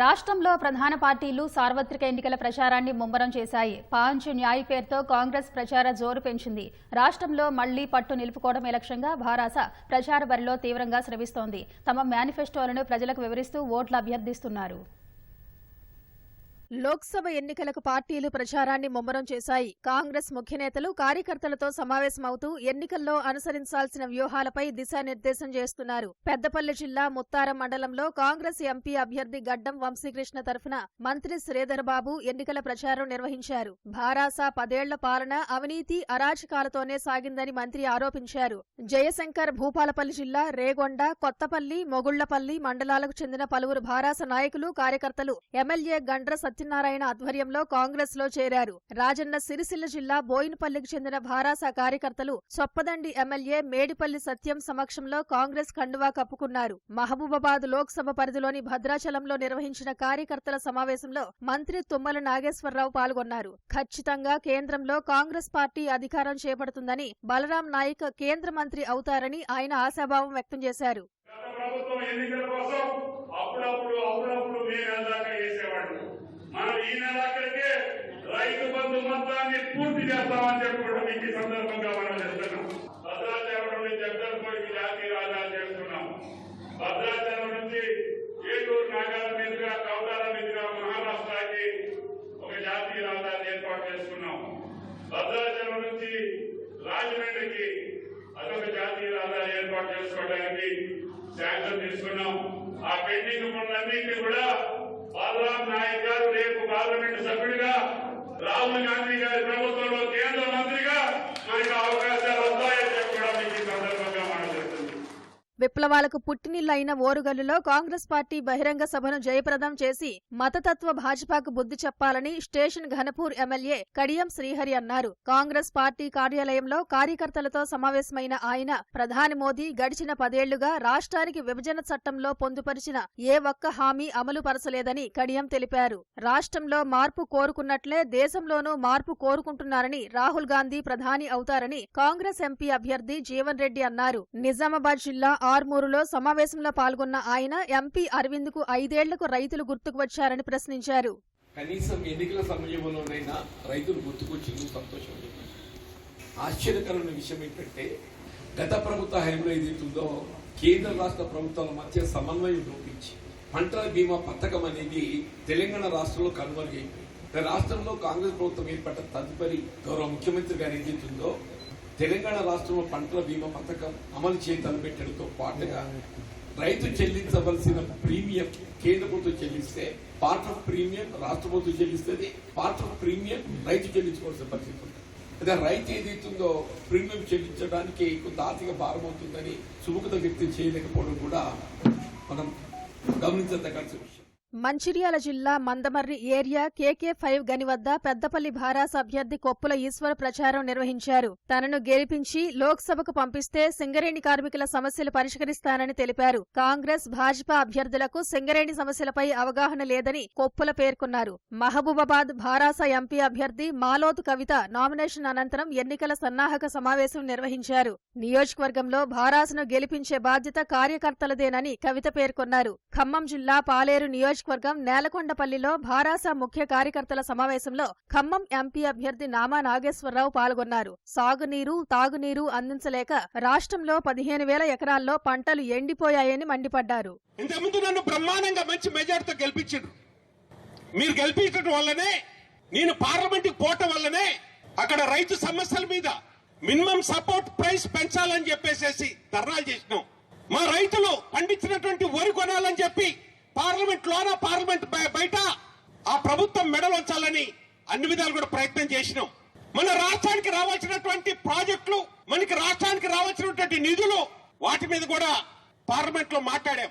రాష్ట్రంలో ప్రధాన పార్టీలు సార్వత్రిక ఎన్నికల ప్రచారాన్ని ముమ్మరం చేశాయి. పాంచ్ న్యాయ్ పేరుతో కాంగ్రెస్ ప్రచార జోరు పెంచింది. రాష్ట్రంలో మళ్ళీ పట్టు నిలుపుకోవడమే లక్ష్యంగా భారాస ప్రచార బరిలో తీవ్రంగా శ్రమిస్తోంది. తమ మేనిఫెస్టోలను ప్రజలకు వివరిస్తూ ఓట్లు అభ్యర్థిస్తున్నారు. లోక్సభ ఎన్నికలకు పార్టీలు ప్రచారాన్ని ముమ్మరం చేశాయి. కాంగ్రెస్ ముఖ్యనేతలు కార్యకర్తలతో సమావేశమవుతూ ఎన్నికల్లో అనుసరించాల్సిన వ్యూహాలపై దిశానిర్దేశం చేస్తున్నారు. పెద్దపల్లి జిల్లా ముత్తారం మండలంలో కాంగ్రెస్ ఎంపీ అభ్యర్థి గడ్డం వంశీకృష్ణ తరఫున మంత్రి శ్రీధర్ బాబు ఎన్నికల ప్రచారం నిర్వహించారు. భారాస పదేళ్ళ పాలన అవినీతి అరాచకాలతోనే సాగిందని మంత్రి ఆరోపించారు. జయశంకర్ భూపాలపల్లి జిల్లా రేగొండ కొత్తపల్లి మొగుళ్ళపల్లి మండలాలకు చెందిన పలువురు భారాస నాయకులు కార్యకర్తలు ఎమ్మెల్యే గండ్ర సత్యనారాయణ ఆధ్వర్యంలో కాంగ్రెస్లో చేరారు. రాజన్న సిరిసిల్ల జిల్లా బోయినపల్లికి చెందిన భారాస కార్యకర్తలు సొప్పదండి ఎమ్మెల్యే మేడిపల్లి సత్యం సమక్షంలో కాంగ్రెస్ కండువా కప్పుకున్నారు. మహబూబాబాద్ లోక్సభ పరిధిలోని భద్రాచలంలో నిర్వహించిన కార్యకర్తల సమావేశంలో మంత్రి తుమ్మల నాగేశ్వరరావు పాల్గొన్నారు. ఖచ్చితంగా కేంద్రంలో కాంగ్రెస్ పార్టీ అధికారం చేపడుతుందని బలరాం నాయక్ కేంద్ర మంత్రి అవుతారని ఆయన ఆశాభావం వ్యక్తం చేశారు. అప్పుడప్పుడు అప్పుడప్పుడు మే నెల దాకా చేసేవాళ్ళు మనం ఈ నెలాఖరికే రైతు బంధు మొత్తాన్ని పూర్తి చేస్తామని చెప్పి కూడా మీకు ఈ సందర్భంగా మనం చేస్తున్నాం భద్రాచలం నుండి జగదల్పూడికి జాతీయ రాజధాని చేస్తున్నాం భద్రాచలం నుంచి ఏటూరు నాగాల మీదుగా కవటాల మీదుగా మహారాష్ట్రకి ఒక జాతీయ రాజధాని ఏర్పాటు చేసుకున్నాం. భద్రాచలం నుంచి రాజమండ్రికి అదొక జాతీయ రాజధాని ఏర్పాటు చేసుకోవడానికి శాంక్షన్ తీసుకున్నాం. ఆ పెండింగ్ పనులన్నింటినీ కూడా బాలరాం నాయక్ గారు రేపు పార్లమెంట్ సభ్యుడిగా రాహుల్ గాంధీ గారి ప్రభుత్వంలో కేంద్ర మంత్రిగా మనకు అవకాశం వస్తాయని చెప్పి కూడా మీకు ఈ సందర్భంగా మనం చెప్తుంది విప్లవాలకు పుట్టినిల్లైన ఓరుగల్లులో కాంగ్రెస్ పార్టీ బహిరంగ సభను జయప్రదం చేసి మతతత్వ భాజపాకు బుద్ధి చెప్పాలని స్టేషన్ ఘనపూర్ ఎమ్మెల్యే కడియం శ్రీహరి అన్నారు. కాంగ్రెస్ పార్టీ కార్యాలయంలో కార్యకర్తలతో సమావేశమైన ఆయన ప్రధాని మోదీ గడిచిన పదేళ్ళుగా రాష్ట్రానికి విభజన చట్టంలో పొందుపరిచిన ఏ ఒక్క హామీ అమలు పరచలేదని కడియం తెలిపారు. రాష్ట్రంలో మార్పు కోరుకున్నట్లే దేశంలోనూ మార్పు కోరుకుంటున్నారని రాహుల్ గాంధీ ప్రధాని అవుతారని కాంగ్రెస్ ఎంపీ అభ్యర్థి జీవన్ రెడ్డి అన్నారు. నిజామాబాద్ జిల్లా ఆర్మూరులో సమావేశంలో పాల్గొన్న ఆయన ఎంపీ అరవింద్కు ఐదేళ్ళకు రైతులు గుర్తుకు వచ్చారని ప్రశ్నించారు. కనీసం ఎన్నికల సమయంలోనైనా రైతులు గుర్తుకొచ్చింది సంతోషం ఆశ్చర్యకరమైన విషయం ఏంటంటే గత ప్రభుత్వ హయాంలో ఏదైతుందో కేంద్ర రాష్ట్ర ప్రభుత్వాల మధ్య సమన్వయం లోపించి పంటల బీమా పథకం అనేది తెలంగాణ రాష్ట్రంలో కనుమరుగైంది రాష్ట్రంలో కాంగ్రెస్ ప్రభుత్వం ఏర్పడ్డ తదుపరి గౌరవ ముఖ్యమంత్రి గారు ఏదైతుందో తెలంగాణ రాష్ట్రంలో పంటల బీమా పథకం అమలు చేయ తలపెట్టడంతో పాటుగా రైతు చెల్లించవలసిన ప్రీమియం కేంద్ర ప్రభుత్వం చెల్లిస్తే పార్ట్ ఆఫ్ ప్రీమియం రాష్ట్ర ప్రభుత్వం చెల్లిస్తుంది పార్ట్ ఆఫ్ ప్రీమియం రైతు చెల్లించుకోవాల్సిన పరిస్థితి ఉంటుంది. అదే రైతు ఏదైతుందో ప్రీమియం చెల్లించడానికి కొంత ఆర్థిక భారం అవుతుందని సుముఖత వ్యక్తం చేయలేకపోవడం కూడా మనం గమనించదగాల్సిన విషయం మంచిర్యాల జిల్లా మందమర్రి ఏరియా కేకే ఫైవ్ గని వద్ద పెద్దపల్లి భారాస అభ్యర్థి కొప్పుల ఈశ్వర ప్రచారం నిర్వహించారు. తనను గెలిపించి లోక్సభకు పంపిస్తే సింగరేణి కార్మికుల సమస్యలు పరిష్కరిస్తానని తెలిపారు. కాంగ్రెస్ భాజపా అభ్యర్థులకు సింగరేణి సమస్యలపై అవగాహన లేదని కొప్పుల పేర్కొన్నారు. మహబూబాబాద్ భారాస ఎంపీ అభ్యర్థి మాలోత్ కవిత నామినేషన్ అనంతరం ఎన్నికల సన్నాహక సమావేశం నిర్వహించారు. నియోజకవర్గంలో భారాసను గెలిపించే బాధ్యత కార్యకర్తలదేనని కవిత పేర్కొన్నారు. ఖమ్మం జిల్లా పాలేరు నియోజకవర్గం నేలకొండపల్లిలో భారాస ముఖ్య కార్యకర్తల సమావేశంలో ఖమ్మం ఎంపీ అభ్యర్థి నామా నాగేశ్వరరావు పాల్గొన్నారు. సాగునీరు తాగునీరు అందించలేక రాష్ట్రంలో పదిహేను వేల ఎకరాల్లో పంటలు ఎండిపోయాయని మండిపడ్డారు. ఇంతకుముందు నన్ను బ్రహ్మాండంగా మంచి మెజార్టీతో గెలిపించారు మీరు గెలిపించడం వల్లనే నేను పార్లమెంట్ పోవటం వల్లనే అక్కడ రైతు సమస్యల మీద మినిమం సపోర్ట్ ప్రైస్ పెంచాలని చెప్పేసేసి ధర్నాలు చేసినాం. మా రైతులు పండించినటువంటి వరి కొనాలని చెప్పి పార్లమెంట్ లోన పార్లమెంట్ బయట ఆ ప్రభుత్వం మెడలు ఉంచాలని అన్ని విధాలు కూడా ప్రయత్నం చేసినాం. మన రాష్ట్రానికి రావాల్సినటువంటి ప్రాజెక్టులు మనకి రాష్ట్రానికి రావాల్సినటువంటి నిధులు వాటి మీద కూడా పార్లమెంట్లో మాట్లాడాం.